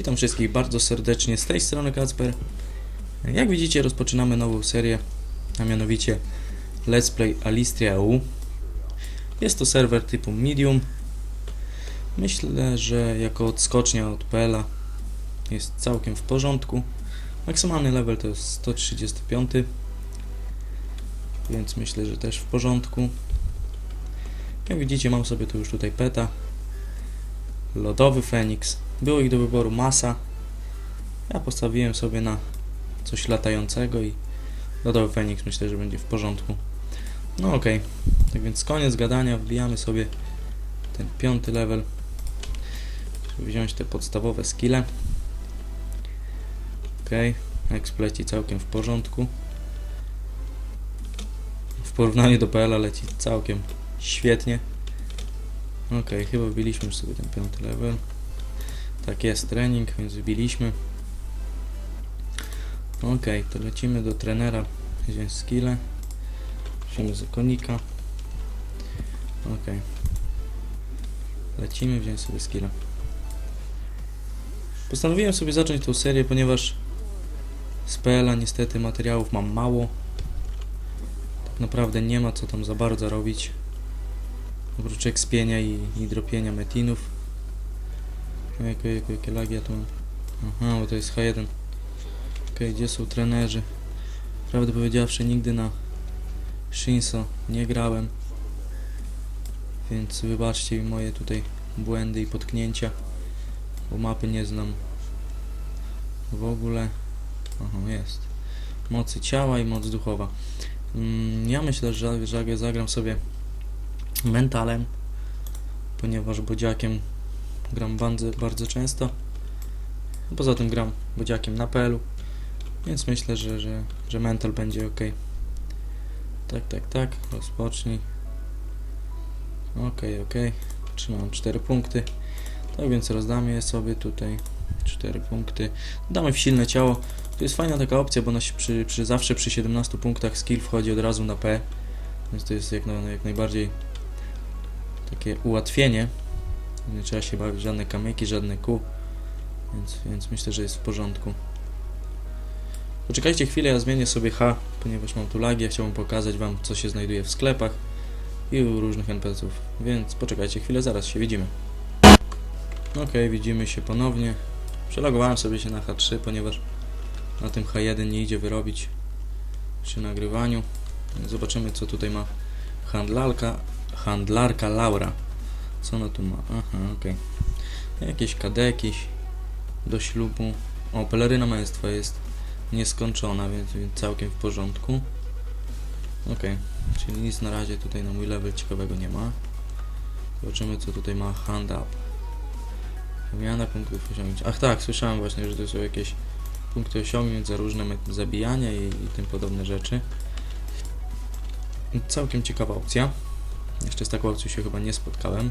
Witam wszystkich bardzo serdecznie z tej strony Kacper. Jak widzicie rozpoczynamy nową serię, a mianowicie Let's Play Alistria EU. Jest to serwer typu Medium. Myślę, że jako odskocznia od PL-a jest całkiem w porządku. Maksymalny level to jest 135, więc myślę, że też w porządku. Jak widzicie mam sobie tu już tutaj peta. Lodowy Feniks. Było ich do wyboru masa. Ja postawiłem sobie na coś latającego i Lodowy Feniks myślę, że będzie w porządku. No okej. Tak więc koniec gadania. Wbijamy sobie ten piąty level. Żeby wziąć te podstawowe skille. Okej. Exp leci całkiem w porządku. W porównaniu do PL leci całkiem świetnie. Okej, chyba wbiliśmy już sobie ten piąty level. Tak jest, trening, więc wbiliśmy. Okej, to lecimy do trenera, wziąć skille. Wziąć zakonnika. Okej. Lecimy, wziąć sobie skille. Postanowiłem sobie zacząć tą serię, ponieważ z PL-a niestety materiałów mam mało. Tak naprawdę nie ma co tam za bardzo robić. Oprócz ekspienia i, i dropienia metinów. Jakie, jakie, jakie lagi ja tu mam? Aha, bo to jest H1. Okej, gdzie są trenerzy? Prawdę powiedziawszy, nigdy na Shinso nie grałem. Więc wybaczcie mi moje tutaj błędy i potknięcia. Bo mapy nie znam w ogóle. Aha, jest. Mocy ciała i moc duchowa. Mm, ja myślę, że, że zagram sobie mentalem, ponieważ bodziakiem gram bardzo, bardzo często. Poza tym gram bodziakiem na PL-u, więc myślę, że, że, że mental będzie ok. Tak, tak, tak, rozpocznij. Ok, ok. Trzymam 4 punkty. Tak więc je sobie tutaj. 4 punkty. Damy w silne ciało. To jest fajna taka opcja, bo przy, przy, zawsze przy 17 punktach skill wchodzi od razu na P. Więc to jest jak, na, jak najbardziej takie ułatwienie. Nie trzeba się bawić żadne kamyki, żadne kół. Więc, więc myślę, że jest w porządku. Poczekajcie chwilę, ja zmienię sobie H, ponieważ mam tu lagi. Ja chciałbym pokazać Wam, co się znajduje w sklepach i u różnych NPC-ów. Więc poczekajcie chwilę, zaraz się widzimy. Ok, widzimy się ponownie. Przelogowałem sobie się na H3, ponieważ na tym H1 nie idzie wyrobić przy nagrywaniu. Zobaczymy, co tutaj ma handlarka, handlarka Laura. Co ona tu ma? Aha, okej. Jakieś kadeki do ślubu. O, peleryna męstwa jest nieskończona, więc, więc całkiem w porządku. Okej, czyli nic na razie tutaj na mój level ciekawego nie ma. Zobaczymy, co tutaj ma hand up. Wymiana punktów osiągnięć. Ach tak, słyszałem właśnie, że to są jakieś punkty osiągnięć za różne zabijania i, i tym podobne rzeczy. Całkiem ciekawa opcja. Jeszcze z taką opcją się chyba nie spotkałem.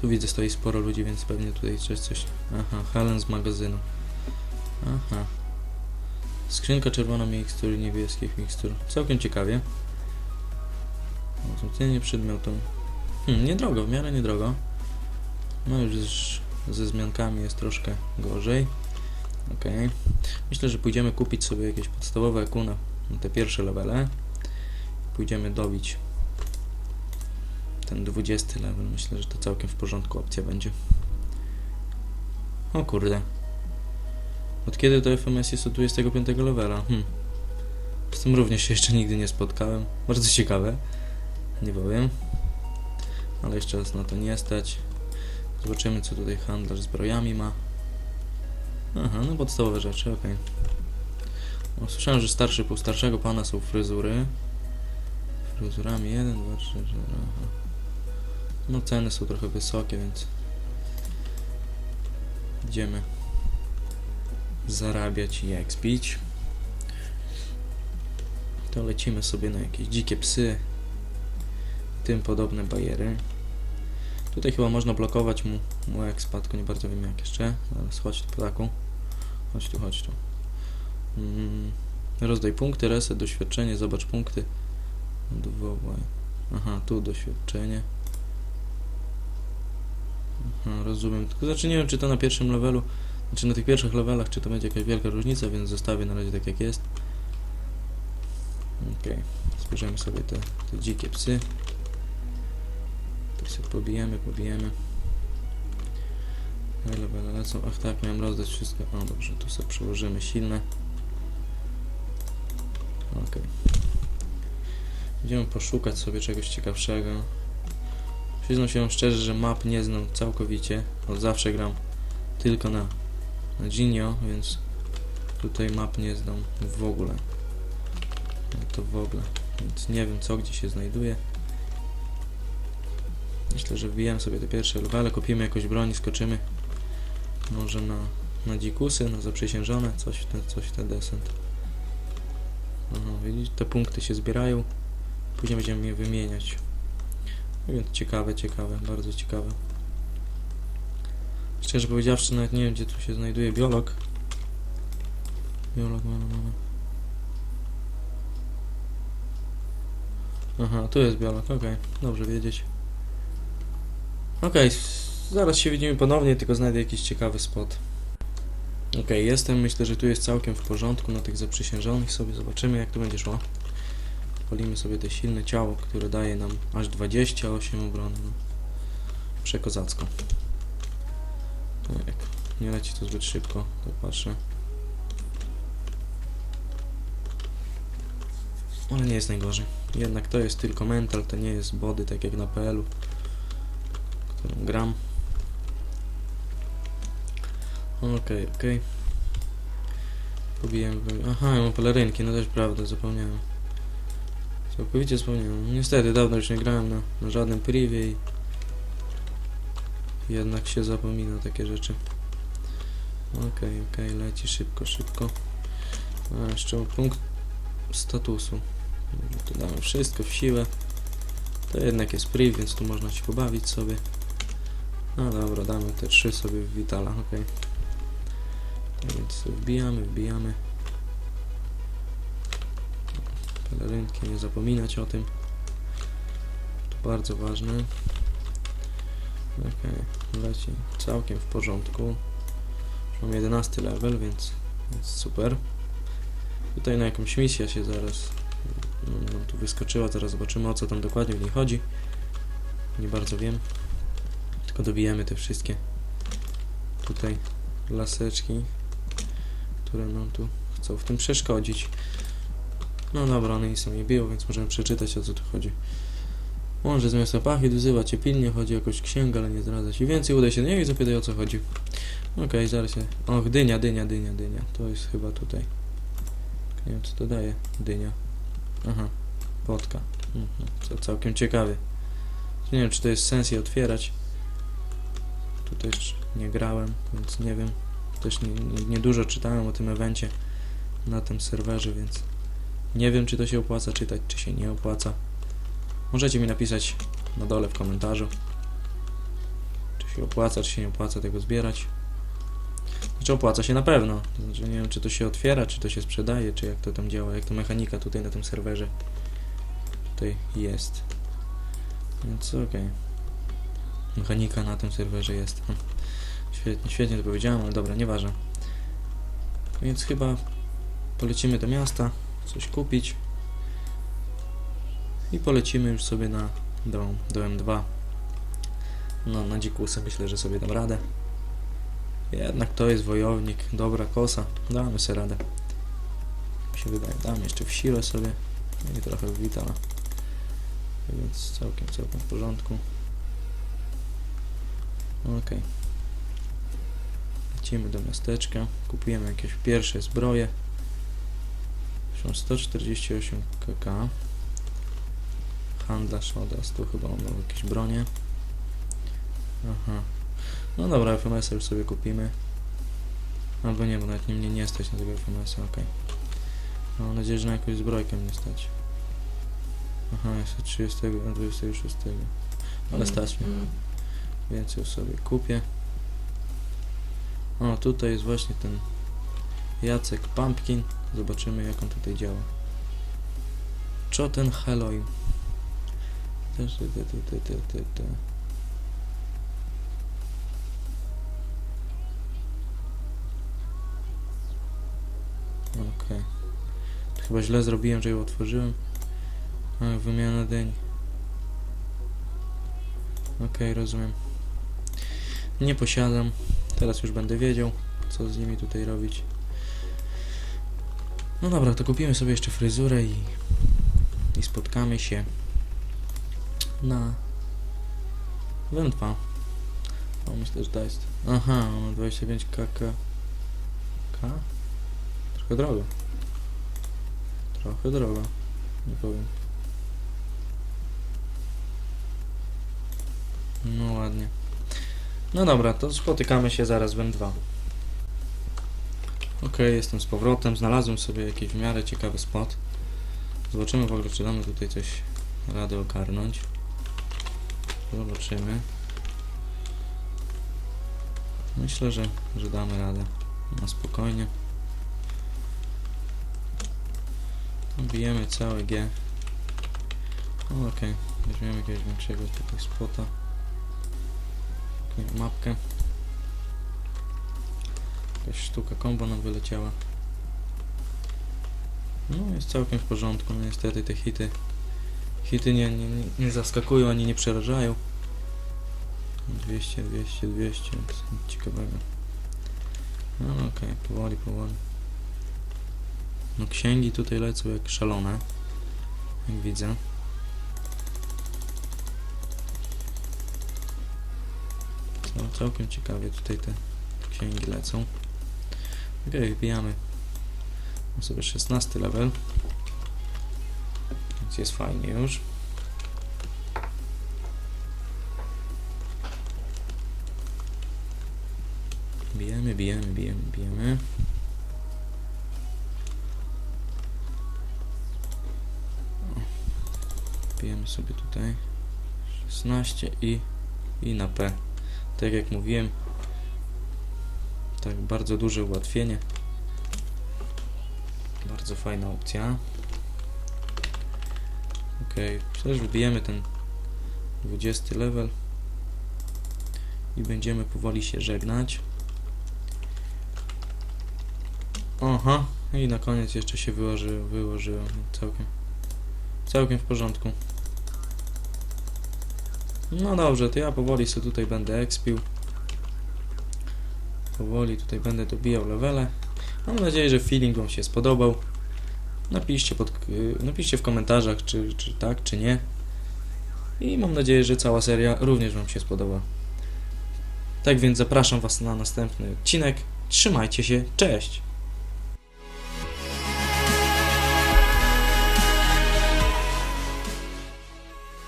Tu widzę stoi sporo ludzi, więc pewnie tutaj coś, coś... Aha, Helen z magazynu. Aha. Skrzynka czerwona mikstur niebieskich mikstur. Całkiem ciekawie. Wzmocnienie przedmiotu. Hmm, niedrogo, w miarę niedrogo. No już ze zmiankami jest troszkę gorzej. Okej. Myślę, że pójdziemy kupić sobie jakieś podstawowe EQ na, na te pierwsze levele. Pójdziemy dobić ten 20 level. Myślę, że to całkiem w porządku opcja będzie. O kurde. Od kiedy to FMS jest od 25 levela? Hmm. Z tym również się jeszcze nigdy nie spotkałem. Bardzo ciekawe. Nie powiem. Ale jeszcze raz na to nie stać. Zobaczymy co tutaj handlarz zbrojami ma. Aha, no podstawowe rzeczy, okej. Okay. Słyszałem, że starszy pół starszego pana są fryzury. Fryzurami 1, 2, 3, 4, aha. No ceny są trochę wysokie, więc idziemy zarabiać i expić. To lecimy sobie na jakieś dzikie psy, tym podobne bajery. Tutaj chyba można blokować mu, mu expat, tylko nie bardzo wiem jak jeszcze, ale chodź tu ptaku. Chodź tu, chodź tu. Mm, rozdaj punkty, reset, doświadczenie, zobacz punkty. Odwołaj. Aha, tu doświadczenie. No, rozumiem. Tylko znaczy nie wiem, czy to na pierwszym levelu, znaczy na tych pierwszych levelach, czy to będzie jakaś wielka różnica, więc zostawię na razie tak jak jest. Okej, spojrzymy sobie te, te dzikie psy. Tak sobie pobijemy, pobijemy. Levele lecą? Ach tak, miałem rozdać wszystko. O dobrze, tu sobie przełożymy silne. Okej. Idziemy poszukać sobie czegoś ciekawszego. Przyznam się szczerze, że map nie znam całkowicie. Od zawsze gram tylko na, na Ginio, więc tutaj map nie znam w ogóle. To w ogóle. Więc nie wiem co gdzie się znajduje. Myślę, że wbijemy sobie te pierwsze levele, kupimy jakąś broń i skoczymy. Może na, na dzikusy, na zaprzysiężone, coś w ten, coś w ten desent. Aha, widzisz, te punkty się zbierają. Później będziemy je wymieniać. No Więc ciekawe, ciekawe, bardzo ciekawe. Szczerze powiedziawszy, nawet nie wiem, gdzie tu się znajduje biolog. Biolog, mamy, mamy. Aha, tu jest biolog, okej, dobrze wiedzieć. Okej, s- zaraz się widzimy ponownie, tylko znajdę jakiś ciekawy spot. Okej, jestem, myślę, że tu jest całkiem w porządku na tych zaprzysiężonych sobie, zobaczymy jak to będzie szło. Palimy sobie te silne ciało, które daje nam aż 28 obrony. No. Przekozacko. Tak, nie leci to zbyt szybko, tak patrzę. Ale nie jest najgorzej. Jednak to jest tylko mental, to nie jest body, tak jak na PL-u, którym gram. Okej, okej. Pobiłem. Aha, ja mam pelerynki, no też prawda, zapomniałem. Całkowicie zapomniałem. Niestety, dawno już nie grałem na, na żadnym privie i jednak się zapomina takie rzeczy. Okej, okej, leci szybko, szybko. A, jeszcze punkt statusu. Tu damy wszystko w siłę. To jednak jest priv, więc tu można się pobawić sobie. No dobra, damy te trzy sobie w Vitala. Tak Więc wbijamy, wbijamy. Pelerynki, nie zapominać o tym. To bardzo ważne. Okej, leci całkiem w porządku. Mam 11 level, więc, więc super. Tutaj na jakąś misję się zaraz no, tu wyskoczyła, zaraz zobaczymy o co tam dokładnie w niej chodzi. Nie bardzo wiem. Tylko dobijemy te wszystkie tutaj laseczki, które nam tu chcą w tym przeszkodzić. No dobra, one nic nam nie biją, więc możemy przeczytać o co tu chodzi. Może z miasta Pachit wzywa cię pilnie, chodzi o jakąś księgę, ale nie zdradza ci więcej. Udaj się do niego i zapytaj o co chodzi. Okej, zaraz się... Och, dynia, dynia, dynia, dynia. To jest chyba tutaj. Nie wiem co to daje. Dynia. Aha, potka. Mhm. To całkiem ciekawie. Nie wiem czy to jest sens je otwierać. Tu też nie grałem, więc nie wiem. Też nie, nie, nie dużo czytałem o tym evencie na tym serwerze, więc nie wiem czy to się opłaca czytać, czy się nie opłaca. Możecie mi napisać na dole w komentarzu, czy się opłaca, czy się nie opłaca tego zbierać. Znaczy opłaca się na pewno. Znaczy nie wiem, czy to się otwiera, czy to się sprzedaje, czy jak to tam działa, jak to mechanika tutaj na tym serwerze tutaj jest. Więc okej. Mechanika na tym serwerze jest. Hm. Świetnie, świetnie to powiedziałem, ale dobra, nieważne. Więc chyba polecimy do miasta, coś kupić i polecimy już sobie na do, do M2. No, na dzikusę myślę, że sobie dam radę. Jednak to jest wojownik, dobra kosa, damy sobie radę. Mi się wydaje, dam jeszcze w siłę sobie i trochę w. Więc całkiem, całkiem w porządku. Okej. Lecimy do miasteczka, kupujemy jakieś pierwsze zbroje. Są 148 kk. Handlarz odrast, tu chyba mamy jakieś bronie. Aha. No dobra, FMS już sobie kupimy. Albo nie, bo nawet nie, mnie nie stać na tego FMS-a, okej. Mam nadzieję, że na jakąś zbrojkę mnie stać. Aha, jest od 30 do 26. Ale stać mnie. Więc już sobie kupię. O, tutaj jest właśnie ten Jacek Pumpkin. Zobaczymy jak on tutaj działa. Choten Haloy. Też. Okej. Chyba źle zrobiłem, że ją otworzyłem. Wymiana deń. Okej, rozumiem. Nie posiadam. Teraz już będę wiedział, co z nimi tutaj robić. No dobra, to kupimy sobie jeszcze fryzurę i, i spotkamy się na Wędwa. O, myślę, że to jest. Aha, ona 25 kk. K? Trochę drogo. Trochę drogo. Nie powiem. No ładnie. No dobra, to spotykamy się zaraz w M2. Okej, jestem z powrotem. Znalazłem sobie jakiś w miarę ciekawy spot. Zobaczymy w ogóle, czy damy tutaj coś radę ogarnąć. Zobaczymy. Myślę, że, że damy radę. Na spokojnie. Bijemy całe G. Okej, weźmiemy jakiegoś większego tutaj spota. Okej, mapkę. Jakaś sztuka kombo nam wyleciała. No jest całkiem w porządku, no niestety te hity hity nie, nie, nie- zaskakują ani nie przerażają. 200, 200, 200, nic ciekawego. No okej, powoli, powoli. No księgi tutaj lecą jak szalone, jak widzę. Cał, całkiem ciekawie tutaj te księgi lecą. Okej, wbijamy. Mam sobie 16 level. Więc jest fajnie już. Bijemy, bijemy, bijemy, bijemy. Bijemy sobie tutaj 16 i, i na P. Tak jak mówiłem, tak bardzo duże ułatwienie. Bardzo fajna opcja. Okay. też wbijemy ten 20 level i będziemy powoli się żegnać. Aha, i na koniec jeszcze się wyłoży, wyłożyło. Całkiem, całkiem w porządku. No dobrze, to ja powoli sobie tutaj będę expił. Powoli tutaj będę dobijał levele. Mam nadzieję, że feeling Wam się spodobał. Napiszcie, pod, y, napiszcie w komentarzach, czy, czy tak, czy nie. I mam nadzieję, że cała seria również Wam się spodoba. Tak więc zapraszam Was na następny odcinek. Trzymajcie się, cześć!